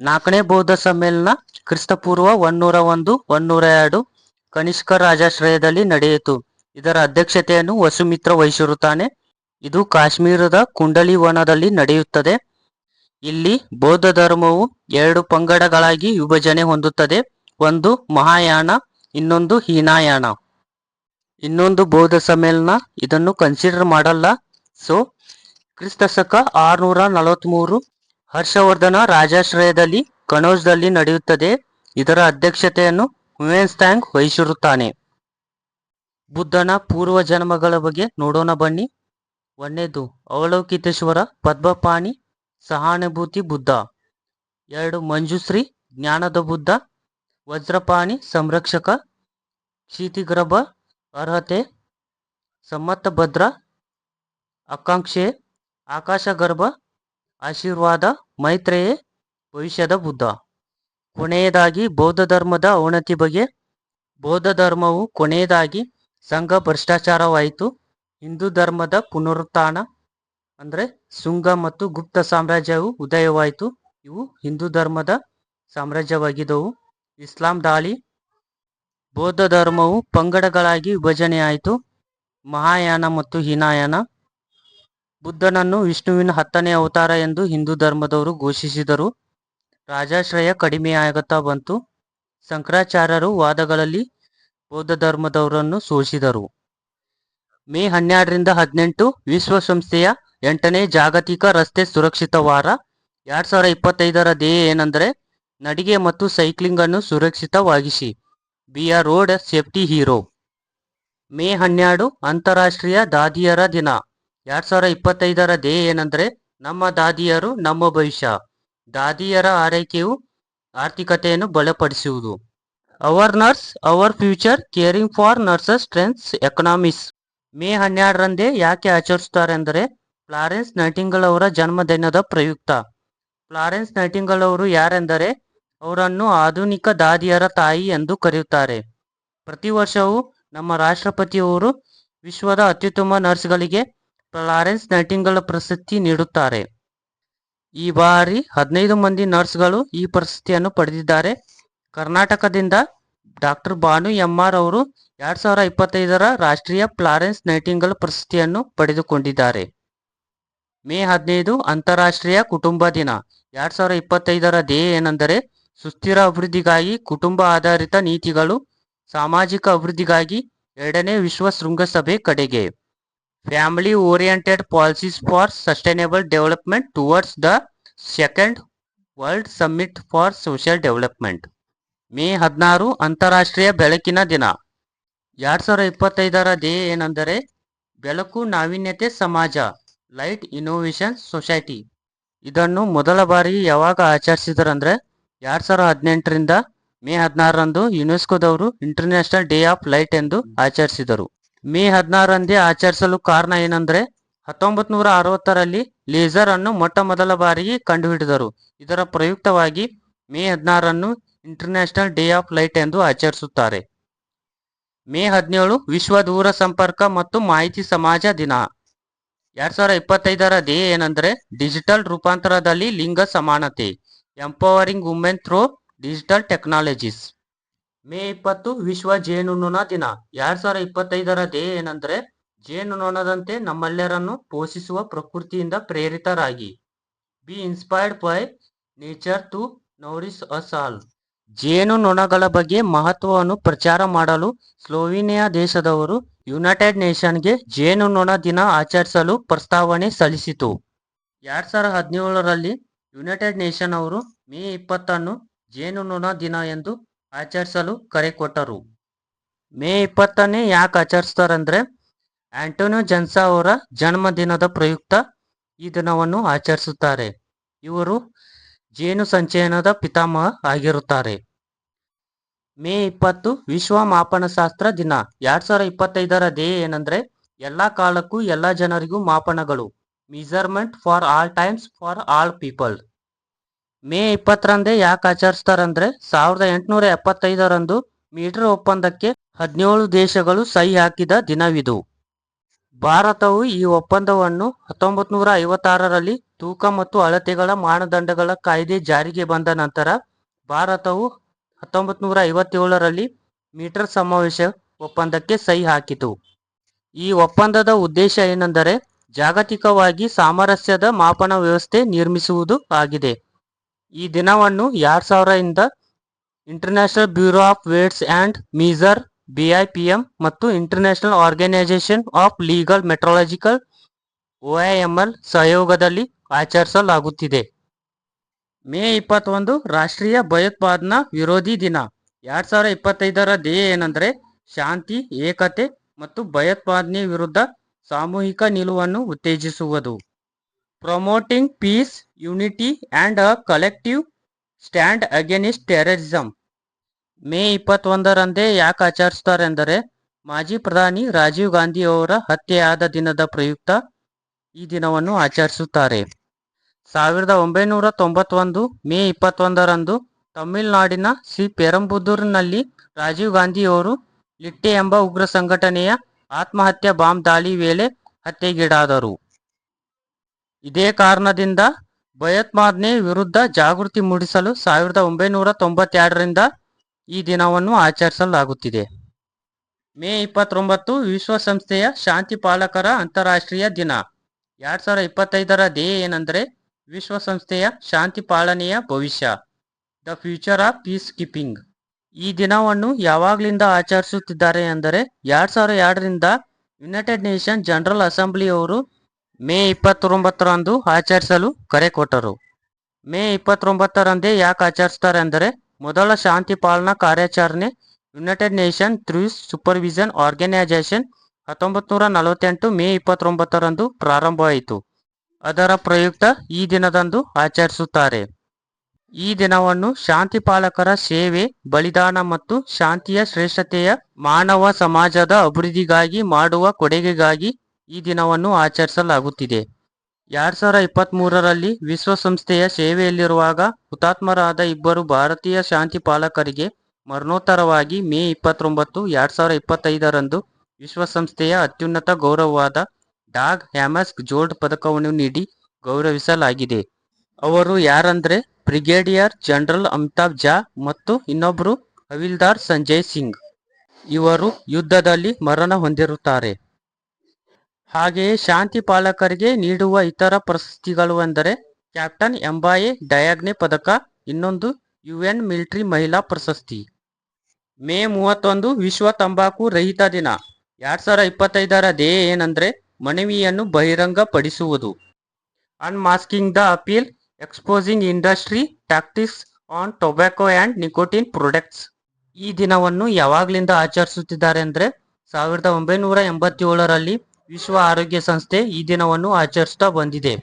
ನಾಲ್ಕನೇ ಬೌದ್ಧ ಸಮ್ಮೇಳನ ಕ್ರಿಸ್ತಪೂರ್ವ ಒನ್ನೂರ ಒಂದು ಒನ್ನೂರ ಎರಡು ಕನಿಷ್ಕ ರಾಜಾಶ್ರಯದಲ್ಲಿ ನಡೆಯಿತು. ಇದರ ಅಧ್ಯಕ್ಷತೆಯನ್ನು ವಸುಮಿತ್ರ ವಹಿಸಿರುತ್ತಾನೆ ಇದು ಕಾಶ್ಮೀರದ ಕುಂಡಲಿ ವನದಲ್ಲಿ ನಡೆಯುತ್ತದೆ. ಇಲ್ಲಿ ಬೌದ್ಧ ಧರ್ಮವು ಎರಡು ಪಂಗಡಗಳಾಗಿ ವಿಭಜನೆ ಹೊಂದುತ್ತದೆ, ಒಂದು ಮಹಾಯಾನ, ಇನ್ನೊಂದು ಹೀನಾಯಾನ. ಇನ್ನೊಂದು ಬೌದ್ಧ ಸಮ್ಮೇಳನ ಇದನ್ನು ಕನ್ಸಿಡರ್ ಮಾಡಲ್ಲ. ಸೊ ಕ್ರಿಸ್ತಶಕ ಆರ್ನೂರ ನಲವತ್ಮೂರು ಹರ್ಷವರ್ಧನ ರಾಜಾಶ್ರಯದಲ್ಲಿ ಕನೌಜ್ದಲ್ಲಿ ನಡೆಯುತ್ತದೆ. ಇದರ ಅಧ್ಯಕ್ಷತೆಯನ್ನು ಹುಯೆನ್ಸ್ಟ್ಯಾಂಗ್ ವಹಿಸಿರುತ್ತಾನೆ. ಬುದ್ಧನ ಪೂರ್ವ ಜನ್ಮಗಳ ಬಗ್ಗೆ ನೋಡೋಣ ಬನ್ನಿ. ಒಂದನೇದು ಅವಲೋಕಿತೇಶ್ವರ, ಪದ್ಮಪಾಣಿ, ಸಹಾನುಭೂತಿ ಬುದ್ಧ. ಎರಡು, ಮಂಜುಶ್ರೀ, ಜ್ಞಾನದ ಬುದ್ಧ. ವಜ್ರಪಾಣಿ, ಸಂರಕ್ಷಕ. ಕ್ಷಿತಿಗರ್ಭ ಅರ್ಹತೆ, ಸಮ್ಮತ ಭದ್ರ, ಆಕಾಂಕ್ಷೆ, ಆಕಾಶಗರ್ಭ, ಆಶೀರ್ವಾದ, ಮೈತ್ರೇಯೇ, ಭವಿಷ್ಯದ ಬುದ್ಧ. ಕೊನೆಯದಾಗಿ ಬೌದ್ಧ ಧರ್ಮದ ಅವನತಿ ಬಗ್ಗೆ. ಬೌದ್ಧ ಧರ್ಮವು ಕೊನೆಯದಾಗಿ ಸಂಘ ಭ್ರಷ್ಟಾಚಾರವಾಯಿತು. ಹಿಂದೂ ಧರ್ಮದ ಪುನರುತ್ಥಾನ, ಅಂದರೆ ಶುಂಗ ಮತ್ತು ಗುಪ್ತ ಸಾಮ್ರಾಜ್ಯವು ಉದಯವಾಯಿತು. ಇವು ಹಿಂದೂ ಧರ್ಮದ ಸಾಮ್ರಾಜ್ಯವಾಗಿದ್ದವು. ಇಸ್ಲಾಂ ದಾಳಿ ಬೌದ್ಧ ಧರ್ಮವು ಪಂಗಡಗಳಾಗಿ ವಿಭಜನೆಯಾಯಿತು. ಮಹಾಯಾನ ಮತ್ತು ಹೀನಾಯಾನ. ಬುದ್ಧನನ್ನು ವಿಷ್ಣುವಿನ ಹತ್ತನೇ ಅವತಾರ ಎಂದು ಹಿಂದೂ ಧರ್ಮದವರು ಘೋಷಿಸಿದರು. ರಾಜಾಶ್ರಯ ಕಡಿಮೆಯಾಗುತ್ತಾ ಬಂತು. ಶಂಕರಾಚಾರ್ಯರು ವಾದಗಳಲ್ಲಿ ಬೌದ್ಧ ಧರ್ಮದವರನ್ನು ಸೋಲಿಸಿದರು ಮೇ ಹನ್ನೆರಡರಿಂದ ಹದಿನೆಂಟು ವಿಶ್ವಸಂಸ್ಥೆಯ ಎಂಟನೇ ಜಾಗತಿಕ ರಸ್ತೆ ಸುರಕ್ಷಿತ ವಾರ. ಎರಡ್ ಸಾವಿರದ ಇಪ್ಪತ್ತೈದರ ಧ್ಯೇಯ ಏನೆಂದರೆ, ನಡಿಗೆ ಮತ್ತು ಸೈಕ್ಲಿಂಗ್ ಅನ್ನು ಸುರಕ್ಷಿತವಾಗಿಸಿ. B R road safety hero May ಹನ್ನೆರಡು ಅಂತಾರಾಷ್ಟ್ರೀಯ ದಾದಿಯರ ದಿನ. ಎರಡು ಸಾವಿರ ಇಪ್ಪತ್ತೈದರ ಧ್ಯೇಯ ಏನಂದ್ರೆ ನಮ್ಮ ದಾದಿಯರು, ನಮ್ಮ ಭವಿಷ್ಯ. ದಾದಿಯರ ಆರೈಕೆಯು ಆರ್ಥಿಕತೆಯನ್ನು ಬಲಪಡಿಸುವುದು. Our nurse our future caring for nurses strengths economies May ಹನ್ನೆರಡರಂದೇ ಯಾಕೆ ಆಚರಿಸುತ್ತಾರೆ ಅಂದರೆ ಫ್ಲಾರೆನ್ಸ್ ನೈಟಿಂಗಲ್ ಅವರ ಜನ್ಮದಿನದ ಪ್ರಯುಕ್ತ. ಫ್ಲಾರೆನ್ಸ್ ನೈಟಿಂಗಲ್ ಅವರು ಯಾರೆಂದರೆ ಅವರನ್ನು ಆಧುನಿಕ ದಾದಿಯರ ತಾಯಿ ಎಂದು ಕರೆಯುತ್ತಾರೆ. ಪ್ರತಿ ವರ್ಷವೂ ನಮ್ಮ ರಾಷ್ಟ್ರಪತಿಯವರು ವಿಶ್ವದ ಅತ್ಯುತ್ತಮ ನರ್ಸ್ಗಳಿಗೆ ಫ್ಲಾರೆನ್ಸ್ ನೈಟಿಂಗಲ್ ಪ್ರಶಸ್ತಿ ನೀಡುತ್ತಾರೆ. ಈ ಬಾರಿ ಹದಿನೈದು ಮಂದಿ ನರ್ಸ್ಗಳು ಈ ಪ್ರಶಸ್ತಿಯನ್ನು ಪಡೆದಿದ್ದಾರೆ. ಕರ್ನಾಟಕದಿಂದ ಡಾಕ್ಟರ್ ಭಾನು ಎಂ ಆರ್ ಅವರು ಎರಡ್ ಸಾವಿರದ ಇಪ್ಪತ್ತೈದರ ರಾಷ್ಟ್ರೀಯ ಫ್ಲಾರೆನ್ಸ್ ನೈಟಿಂಗಲ್ ಪ್ರಶಸ್ತಿಯನ್ನು ಪಡೆದುಕೊಂಡಿದ್ದಾರೆ. ಮೇ ಹದಿನೈದು ಅಂತಾರಾಷ್ಟ್ರೀಯ ಕುಟುಂಬ ದಿನ. ಎರಡ್ ಸಾವಿರ ಇಪ್ಪತ್ತೈದರ ಧ್ಯೇಯ ಏನೆಂದರೆ ಸುಸ್ಥಿರ ಅಭಿವೃದ್ಧಿಗಾಗಿ, ಕುಟುಂಬ ಆಧಾರಿತ ನೀತಿಗಳು ಸಾಮಾಜಿಕ ಅಭಿವೃದ್ಧಿಗಾಗಿ ಎರಡನೇ ವಿಶ್ವ ಶೃಂಗಸಭೆ ಕಡೆಗೆ. Family oriented policies for sustainable development towards the second world summit for social development May ಹದಿನಾರು, ಅಂತಾರಾಷ್ಟ್ರೀಯ ಬೆಳಕಿನ ದಿನ. ಎರಡು ಸಾವಿರದ ಇಪ್ಪತ್ತೈದರ ಧ್ಯೇಯ ಏನೆಂದರೆ, ಬೆಳಕು ನಾವೀನ್ಯತೆ ಸಮಾಜ ಲೈಟ್ ಇನ್ನೋವೇಷನ್ ಸೊಸೈಟಿ ಇದನ್ನು ಮೊದಲ ಬಾರಿ ಯಾವಾಗ ಆಚರಿಸಿದರಂದ್ರೆ ಎರಡ್ ಸಾವಿರದ ಹದಿನೆಂಟರಿಂದ ಮೇ ಹದಿನಾರರಂದು ಯುನೆಸ್ಕೋದವರು ಇಂಟರ್ನ್ಯಾಷನಲ್ ಡೇ ಆಫ್ ಲೈಟ್ ಎಂದು ಆಚರಿಸಿದರು. ಮೇ ಹದಿನಾರರಂದೇ ಆಚರಿಸಲು ಕಾರಣ ಏನಂದ್ರೆ ಹತ್ತೊಂಬತ್ ನೂರ ಅರವತ್ತರಲ್ಲಿ ಲೇಸರ್ ಅನ್ನು ಮೊಟ್ಟ ಮೊದಲ ಬಾರಿಗೆ ಕಂಡುಹಿಡಿದರು. ಇದರ ಪ್ರಯುಕ್ತವಾಗಿ ಮೇ ಹದಿನಾರನ್ನು ಇಂಟರ್ನ್ಯಾಷನಲ್ ಡೇ ಆಫ್ ಲೈಟ್ ಎಂದು ಆಚರಿಸುತ್ತಾರೆ. ಮೇ ಹದಿನೇಳು, ವಿಶ್ವ ದೂರ ಸಂಪರ್ಕ ಮತ್ತು ಮಾಹಿತಿ ಸಮಾಜ ದಿನ. ಎರಡ್ ಸಾವಿರದ ಇಪ್ಪತ್ತೈದರ ಧ್ಯೇಯ ಏನಂದ್ರೆ, ಡಿಜಿಟಲ್ ರೂಪಾಂತರದಲ್ಲಿ ಲಿಂಗ ಸಮಾನತೆ. Empowering women through digital technologies May ಇಪ್ಪತ್ತು ವಿಶ್ವ ಜೇನುನೊಣ ದಿನ. ಎರಡ್ ಸಾವಿರ ಇಪ್ಪತ್ತೈದರ ಧ್ಯೇಯ ಏನಂದ್ರೆ ಜೇನುನೊಣದಂತೆ ನಮ್ಮೆಲ್ಲರನ್ನು ಪೋಷಿಸುವ ಪ್ರಕೃತಿಯಿಂದ ಪ್ರೇರಿತರಾಗಿ. Be inspired by nature to nourish us all ಜೇನುನೊಣಗಳ ಬಗ್ಗೆ ಮಹತ್ವವನ್ನು ಪ್ರಚಾರ ಮಾಡಲು ಸ್ಲೋವಿನಿಯಾ ದೇಶದವರು ಯುನೈಟೆಡ್ ನೇಷನ್ಗೆ ಜೇನುನೊಣ ದಿನ ಆಚರಿಸಲು ಪ್ರಸ್ತಾವನೆ ಸಲ್ಲಿಸಿತು. ಎರಡ್ ಸಾವಿರದ ಹದಿನೇಳರಲ್ಲಿ ಯುನೈಟೆಡ್ ನೇಷನ್ ಅವರು ಮೇ ಇಪ್ಪತ್ತನ್ನು ಜೇನುನೊಣ ದಿನ ಎಂದು ಆಚರಿಸಲು ಕರೆ ಕೊಟ್ಟರು. ಮೇ ಇಪ್ಪತ್ತನೇ ಯಾಕೆ ಆಚರಿಸ್ತಾರಂದ್ರೆ ಆಂಟೋನಿಯೋ ಜನ್ಸಾ ಅವರ ಜನ್ಮದಿನದ ಪ್ರಯುಕ್ತ ಈ ದಿನವನ್ನು ಆಚರಿಸುತ್ತಾರೆ. ಇವರು ಜೇನು ಸಂಚಯನದ ಪಿತಾಮಹ ಆಗಿರುತ್ತಾರೆ. ಮೇ ಇಪ್ಪತ್ತು ವಿಶ್ವ ಮಾಪನಶಾಸ್ತ್ರ ದಿನ. ಎರಡ್ ಸಾವಿರದ ಇಪ್ಪತ್ತೈದರ ಧ್ಯೇಯ ಏನಂದ್ರೆ ಎಲ್ಲಾ ಕಾಲಕ್ಕೂ ಎಲ್ಲಾ ಜನರಿಗೂ ಮಾಪನಗಳು. Measurement for all times for all people May ಇಪ್ಪತ್ತರಂದೇ ಯಾಕೆ ಆಚರಿಸ್ತಾರಂದ್ರೆ ಸಾವಿರದ ಎಂಟುನೂರ ಎಪ್ಪತ್ತೈದರಂದು ಮೀಟರ್ ಒಪ್ಪಂದಕ್ಕೆ ಹದಿನೇಳು ದೇಶಗಳು ಸಹಿ ಹಾಕಿದ ದಿನವಿದು. ಭಾರತವು ಈ ಒಪ್ಪಂದವನ್ನು ಹತ್ತೊಂಬತ್ ನೂರ ಐವತ್ತಾರರಲ್ಲಿ ತೂಕ ಮತ್ತು ಅಳತೆಗಳ ಮಾನದಂಡಗಳ ಕಾಯ್ದೆ ಜಾರಿಗೆ ಬಂದ ನಂತರ ಭಾರತವು ಹತ್ತೊಂಬತ್ ನೂರ ಐವತ್ತೇಳರಲ್ಲಿ ಮೀಟರ್ ಸಮಾವೇಶ ಒಪ್ಪಂದಕ್ಕೆ ಸಹಿ ಹಾಕಿತು. ಈ ಒಪ್ಪಂದದ ಉದ್ದೇಶ ಏನೆಂದರೆ ಜಾಗತಿಕವಾಗಿ ಸಾಮರಸ್ಯದ ಮಾಪನ ವ್ಯವಸ್ಥೆ ನಿರ್ಮಿಸುವುದು ಆಗಿದೆ. ಈ ದಿನವನ್ನು ಎರಡ್ ಸಾವಿರದಿಂದ international bureau of weights and measure BIPM ಮತ್ತು international organisation of legal metrological OIML ಸಹಯೋಗದಲ್ಲಿ ಆಚರಿಸಲಾಗುತ್ತಿದೆ. ಮೇ ಇಪ್ಪತ್ತೊಂದು ರಾಷ್ಟ್ರೀಯ ಭಯೋತ್ಪಾದನಾ ವಿರೋಧಿ ದಿನ. ಎರಡ್ ಸಾವಿರದ ಇಪ್ಪತ್ತೈದರ ಧ್ಯೇಯ ಏನಂದ್ರೆ ಶಾಂತಿ, ಏಕತೆ ಮತ್ತು ಭಯೋತ್ಪಾದನೆ ವಿರುದ್ಧ ಸಾಮೂಹಿಕ ನಿಲುವನ್ನು ಉತ್ತೇಜಿಸುವುದು. Promoting peace unity and a collective stand against terrorism May ಇಪ್ಪತ್ತೊಂದರಂದೇ ಯಾಕೆ ಆಚರಿಸ್ತಾರೆಂದರೆ, ಮಾಜಿ ಪ್ರಧಾನಿ ರಾಜೀವ್ ಗಾಂಧಿ ಅವರ ಹತ್ಯೆಯಾದ ದಿನದ ಪ್ರಯುಕ್ತ ಈ ದಿನವನ್ನು ಆಚರಿಸುತ್ತಾರೆ. ಸಾವಿರದ ಒಂಬೈನೂರ ತೊಂಬತ್ತೊಂದು ಮೇ ಇಪ್ಪತ್ತೊಂದರಂದು ತಮಿಳುನಾಡಿನ ಶ್ರೀ ಪೆರಂಬುದೂರಿನಲ್ಲಿ ರಾಜೀವ್ ಗಾಂಧಿಯವರು ಲಿಟ್ಟೆ ಎಂಬ ಉಗ್ರ ಸಂಘಟನೆಯ ಆತ್ಮಹತ್ಯಾ, ಬಾಂಬ್ ದಾಳಿ ವೇಳೆ ಹತ್ಯೆಗೀಡಾದರು. ಇದೇ ಕಾರಣದಿಂದ ಭಯೋತ್ಪಾದನೆ ವಿರುದ್ಧ ಜಾಗೃತಿ ಮೂಡಿಸಲು ಸಾವಿರದ ಒಂಬೈನೂರ ತೊಂಬತ್ತೆರಡರಿಂದ ಈ ದಿನವನ್ನು ಆಚರಿಸಲಾಗುತ್ತಿದೆ. ಮೇ ಇಪ್ಪತ್ತೊಂಬತ್ತು ವಿಶ್ವಸಂಸ್ಥೆಯ ಶಾಂತಿ ಪಾಲಕರ ಅಂತಾರಾಷ್ಟ್ರೀಯ ದಿನ. ಎರಡ್ ಸಾವಿರದ ಇಪ್ಪತ್ತೈದರ ಧ್ಯೇಯ ಏನಂದ್ರೆ ವಿಶ್ವಸಂಸ್ಥೆಯ ಶಾಂತಿ ಪಾಲನೆಯ ಭವಿಷ್ಯ. The future of peace keeping. ಈ ದಿನವನ್ನು ಯಾವಾಗಲಿಂದ ಆಚರಿಸುತ್ತಿದ್ದಾರೆ ಎಂದರೆ ಎರಡ್ ಸಾವಿರದ ಎರಡರಿಂದ ಯುನೈಟೆಡ್ ನೇಷನ್ ಜನರಲ್ ಅಸೆಂಬ್ಲಿಯವರು ಮೇ ಇಪ್ಪತ್ತೊಂಬತ್ತರಂದು ಆಚರಿಸಲು ಕರೆ ಕೊಟ್ಟರು. ಮೇ ಇಪ್ಪತ್ತೊಂಬತ್ತರಂದೇ ಯಾಕೆ ಆಚರಿಸ್ತಾರೆ ಅಂದರೆ ಮೊದಲ ಶಾಂತಿ ಪಾಲನಾ ಕಾರ್ಯಾಚರಣೆ United Nation truce supervision organisation ಹತ್ತೊಂಬತ್ ನೂರ ನಲವತ್ತೆಂಟು ಮೇ ಇಪ್ಪತ್ತೊಂಬತ್ತರಂದು ಪ್ರಾರಂಭವಾಯಿತು. ಅದರ ಪ್ರಯುಕ್ತ ಈ ದಿನದಂದು ಆಚರಿಸುತ್ತಾರೆ. ಈ ದಿನವನ್ನು ಶಾಂತಿ ಪಾಲಕರ ಸೇವೆ, ಬಲಿದಾನ ಮತ್ತು ಶಾಂತಿಯ ಶ್ರೇಷ್ಠತೆಯ ಮಾನವ ಸಮಾಜದ ಅಭಿವೃದ್ಧಿಗಾಗಿ ಮಾಡುವ ಕೊಡುಗೆಗಾಗಿ ಈ ದಿನವನ್ನು ಆಚರಿಸಲಾಗುತ್ತಿದೆ. ಎರಡ್ ಸಾವಿರದ ಇಪ್ಪತ್ತ್ ಮೂರರಲ್ಲಿ ವಿಶ್ವಸಂಸ್ಥೆಯ ಸೇವೆಯಲ್ಲಿರುವಾಗ ಹುತಾತ್ಮರಾದ ಇಬ್ಬರು ಭಾರತೀಯ ಶಾಂತಿ ಪಾಲಕರಿಗೆ ಮರಣೋತ್ತರವಾಗಿ ಮೇ ಇಪ್ಪತ್ತೊಂಬತ್ತು, ಎರಡ್ ಸಾವಿರದ ಇಪ್ಪತ್ತೈದರಂದು ವಿಶ್ವಸಂಸ್ಥೆಯ ಅತ್ಯುನ್ನತ ಗೌರವವಾದ ಡಾಗ್ ಹ್ಯಾಮಸ್ಕ್ ಜೋಲ್ಡ್ ಪದಕವನ್ನು ನೀಡಿ ಗೌರವಿಸಲಾಗಿದೆ. ಅವರು ಯಾರಂದ್ರೆ? ಬ್ರಿಗೇಡಿಯರ್ ಜನರಲ್ ಅಮಿತಾಬ್ ಜಾ ಮತ್ತು ಇನ್ನೊಬ್ಬರು ಹವಿಲ್ದಾರ್ ಸಂಜಯ್ ಸಿಂಗ್. ಇವರು ಯುದ್ಧದಲ್ಲಿ ಮರಣ ಹೊಂದಿರುತ್ತಾರೆ. ಹಾಗೆಯೇ ಶಾಂತಿ ಪಾಲಕರಿಗೆ ನೀಡುವ ಇತರ ಪ್ರಶಸ್ತಿಗಳು ಎಂದರೆ ಕ್ಯಾಪ್ಟನ್ ಎಂಬಾಯೆ ಡಯಾಗ್ನೆ ಪದಕ, ಇನ್ನೊಂದು ಯುಎನ್ ಮಿಲಿಟರಿ ಮಹಿಳಾ ಪ್ರಶಸ್ತಿ. ಮೇ ಮೂವತ್ತೊಂದು ವಿಶ್ವ ತಂಬಾಕು ರಹಿತ ದಿನ. ಎರಡ್ ಸಾವಿರದ ಇಪ್ಪತ್ತೈದರ ಧ್ಯೇಯ ಏನಂದ್ರೆ ಮನವಿಯನ್ನು ಬಹಿರಂಗಪಡಿಸುವುದು. Unmasking the appeal exposing industry tactics on tobacco and nicotine products ಈ ದಿನವನ್ನು ಯಾವಾಗಲಿಂದ ಆಚರಿಸುತ್ತಿದ್ದಾರೆ ಅಂದರೆ ಸಾವಿರದ ಒಂಬೈನೂರ ಎಂಬತ್ತೇಳರಲ್ಲಿ ವಿಶ್ವ ಆರೋಗ್ಯ ಸಂಸ್ಥೆ ಈ ದಿನವನ್ನು ಆಚರಿಸ್ತಾ ಬಂದಿದೆ.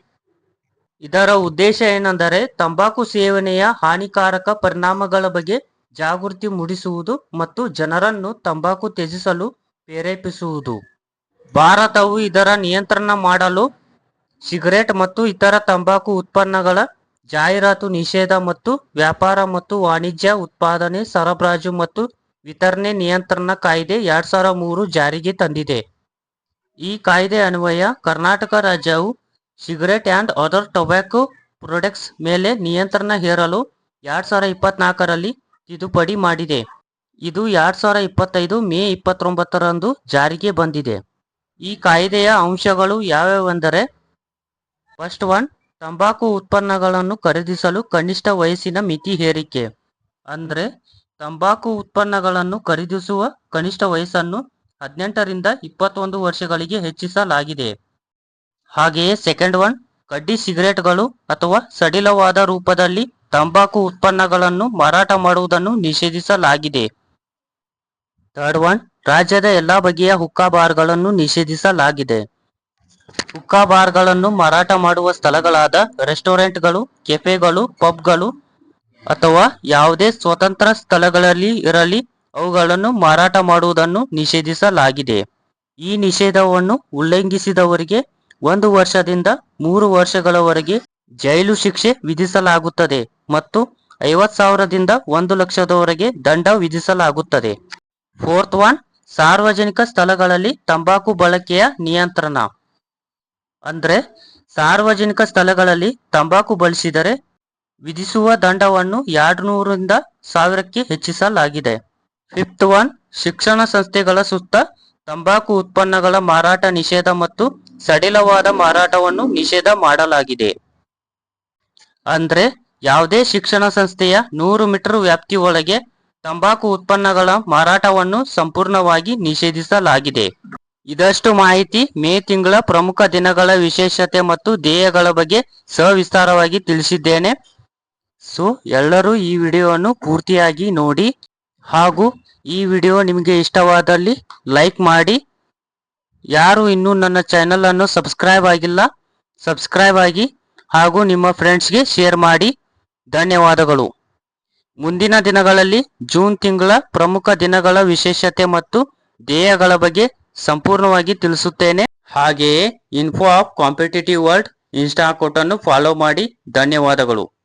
ಇದರ ಉದ್ದೇಶ ಏನೆಂದರೆ ತಂಬಾಕು ಸೇವನೆಯ ಹಾನಿಕಾರಕ ಪರಿಣಾಮಗಳ ಬಗ್ಗೆ ಜಾಗೃತಿ ಮೂಡಿಸುವುದು ಮತ್ತು ಜನರನ್ನು ತಂಬಾಕು ತ್ಯಜಿಸಲು ಪ್ರೇರೇಪಿಸುವುದು. ಭಾರತವು ಇದರ ನಿಯಂತ್ರಣ ಮಾಡಲು ಸಿಗರೆಟ್ ಮತ್ತು ಇತರ ತಂಬಾಕು ಉತ್ಪನ್ನಗಳ ಜಾಹೀರಾತು ನಿಷೇಧ ಮತ್ತು ವ್ಯಾಪಾರ ಮತ್ತು ವಾಣಿಜ್ಯ ಉತ್ಪಾದನೆ, ಸರಬರಾಜು ಮತ್ತು ವಿತರಣೆ ನಿಯಂತ್ರಣ ಕಾಯ್ದೆ ಎರಡ್ ಸಾವಿರ ಮೂರು ಜಾರಿಗೆ ತಂದಿದೆ. ಈ ಕಾಯ್ದೆ ಅನ್ವಯ ಕರ್ನಾಟಕ ರಾಜ್ಯವು cigarette and other tobacco products ಮೇಲೆ ನಿಯಂತ್ರಣ ಹೇರಲು ಎರಡ್ ಸಾವಿರ ಇಪ್ಪತ್ನಾಲ್ಕರಲ್ಲಿ ತಿದ್ದುಪಡಿ ಮಾಡಿದೆ. ಇದು ಎರಡ್ ಸಾವಿರ ಇಪ್ಪತ್ತೈದು ಮೇ ಇಪ್ಪತ್ತೊಂಬತ್ತರಂದು ಜಾರಿಗೆ ಬಂದಿದೆ. ಈ ಕಾಯ್ದೆಯ ಅಂಶಗಳು ಯಾವ್ಯಾವೆಂದರೆ ಫಸ್ಟ್ ಒನ್ ತಂಬಾಕು ಉತ್ಪನ್ನಗಳನ್ನು ಖರೀದಿಸಲು ಕನಿಷ್ಠ ವಯಸ್ಸಿನ ಮಿತಿ ಹೇರಿಕೆ. ಅಂದರೆ, ತಂಬಾಕು ಉತ್ಪನ್ನಗಳನ್ನು ಖರೀದಿಸುವ ಕನಿಷ್ಠ ವಯಸ್ಸನ್ನು ಹದಿನೆಂಟರಿಂದ ಇಪ್ಪತ್ತೊಂದು ವರ್ಷಗಳಿಗೆ ಹೆಚ್ಚಿಸಲಾಗಿದೆ. ಹಾಗೆಯೇ ಸೆಕೆಂಡ್ ಒನ್ ಕಡ್ಡಿ ಸಿಗರೆಟ್ಗಳು ಅಥವಾ ಸಡಿಲವಾದ ರೂಪದಲ್ಲಿ ತಂಬಾಕು ಉತ್ಪನ್ನಗಳನ್ನು ಮಾರಾಟ ಮಾಡುವುದನ್ನು ನಿಷೇಧಿಸಲಾಗಿದೆ. ಥರ್ಡ್ ಒನ್ ರಾಜ್ಯದ ಎಲ್ಲಾ ಬಗೆಯ ಹುಕ್ಕಾ ಬಾರ್ಗಳನ್ನು ನಿಷೇಧಿಸಲಾಗಿದೆ. ಹುಕ್ಕಾ ಬಾರ್ಗಳನ್ನು ಮಾರಾಟ ಮಾಡುವ ಸ್ಥಳಗಳಾದ ರೆಸ್ಟೋರೆಂಟ್ಗಳು, ಕೆಫೆಗಳು, ಪಬ್ಗಳು ಅಥವಾ ಯಾವುದೇ ಸ್ವತಂತ್ರ ಸ್ಥಳಗಳಲ್ಲಿ ಇರಲಿ ಅವುಗಳನ್ನು ಮಾರಾಟ ಮಾಡುವುದನ್ನು ನಿಷೇಧಿಸಲಾಗಿದೆ. ಈ ನಿಷೇಧವನ್ನು ಉಲ್ಲಂಘಿಸಿದವರಿಗೆ ಒಂದು ವರ್ಷದಿಂದ ಮೂರು ವರ್ಷಗಳವರೆಗೆ ಜೈಲು ಶಿಕ್ಷೆ ವಿಧಿಸಲಾಗುತ್ತದೆ ಮತ್ತು ಐವತ್ ಸಾವಿರದಿಂದ ಒಂದು ಲಕ್ಷದವರೆಗೆ ದಂಡ ವಿಧಿಸಲಾಗುತ್ತದೆ. ಫೋರ್ತ್ ಒನ್ ಸಾರ್ವಜನಿಕ ಸ್ಥಳಗಳಲ್ಲಿ ತಂಬಾಕು ಬಳಕೆಯ ನಿಯಂತ್ರಣ. ಅಂದ್ರೆ ಸಾರ್ವಜನಿಕ ಸ್ಥಳಗಳಲ್ಲಿ ತಂಬಾಕು ಬಳಸಿದರೆ ವಿಧಿಸುವ ದಂಡವನ್ನು ಎರಡು ನೂರರಿಂದ ಸಾವಿರಕ್ಕೆ ಹೆಚ್ಚಿಸಲಾಗಿದೆ. ಫಿಫ್ತ್ ಒನ್, ಶಿಕ್ಷಣ ಸಂಸ್ಥೆಗಳ ಸುತ್ತ ತಂಬಾಕು ಉತ್ಪನ್ನಗಳ ಮಾರಾಟ ನಿಷೇಧ ಮತ್ತು ಸಡಿಲವಾದ ಮಾರಾಟವನ್ನು ನಿಷೇಧ ಮಾಡಲಾಗಿದೆ. ಅಂದ್ರೆ ಯಾವುದೇ ಶಿಕ್ಷಣ ಸಂಸ್ಥೆಯ ನೂರು ಮೀಟರ್ ವ್ಯಾಪ್ತಿ ಒಳಗೆ ತಂಬಾಕು ಉತ್ಪನ್ನಗಳ ಮಾರಾಟವನ್ನು ಸಂಪೂರ್ಣವಾಗಿ ನಿಷೇಧಿಸಲಾಗಿದೆ. ಇದಷ್ಟು ಮಾಹಿತಿ ಮೇ ತಿಂಗಳ ಪ್ರಮುಖ ದಿನಗಳ ವಿಶೇಷತೆ ಮತ್ತು ಧ್ಯೇಯಗಳ ಬಗ್ಗೆ ಸವಿಸ್ತಾರವಾಗಿ ತಿಳಿಸಿದ್ದೇನೆ. ಸೊ, ಎಲ್ಲರೂ ಈ ವಿಡಿಯೋವನ್ನು ಪೂರ್ತಿಯಾಗಿ ನೋಡಿ ಹಾಗೂ ಈ ವಿಡಿಯೋ ನಿಮಗೆ ಇಷ್ಟವಾದಲ್ಲಿ ಲೈಕ್ ಮಾಡಿ. ಯಾರು ಇನ್ನೂ ನನ್ನ ಚಾನೆಲ್ ಅನ್ನು ಸಬ್ಸ್ಕ್ರೈಬ್ ಆಗಿಲ್ಲ, ಸಬ್ಸ್ಕ್ರೈಬ್ ಆಗಿ ಹಾಗೂ ನಿಮ್ಮ ಫ್ರೆಂಡ್ಸ್ಗೆ ಶೇರ್ ಮಾಡಿ. ಧನ್ಯವಾದಗಳು. ಮುಂದಿನ ದಿನಗಳಲ್ಲಿ ಜೂನ್ ತಿಂಗಳ ಪ್ರಮುಖ ದಿನಗಳ ವಿಶೇಷತೆ ಮತ್ತು ಧ್ಯೇಯಗಳ ಬಗ್ಗೆ ಸಂಪೂರ್ಣವಾಗಿ ತಿಳಿಸುತ್ತೇನೆ. ಹಾಗೆಯೇ info of competitive world insta account follow ಮಾಡಿ. ಧನ್ಯವಾದಗಳು.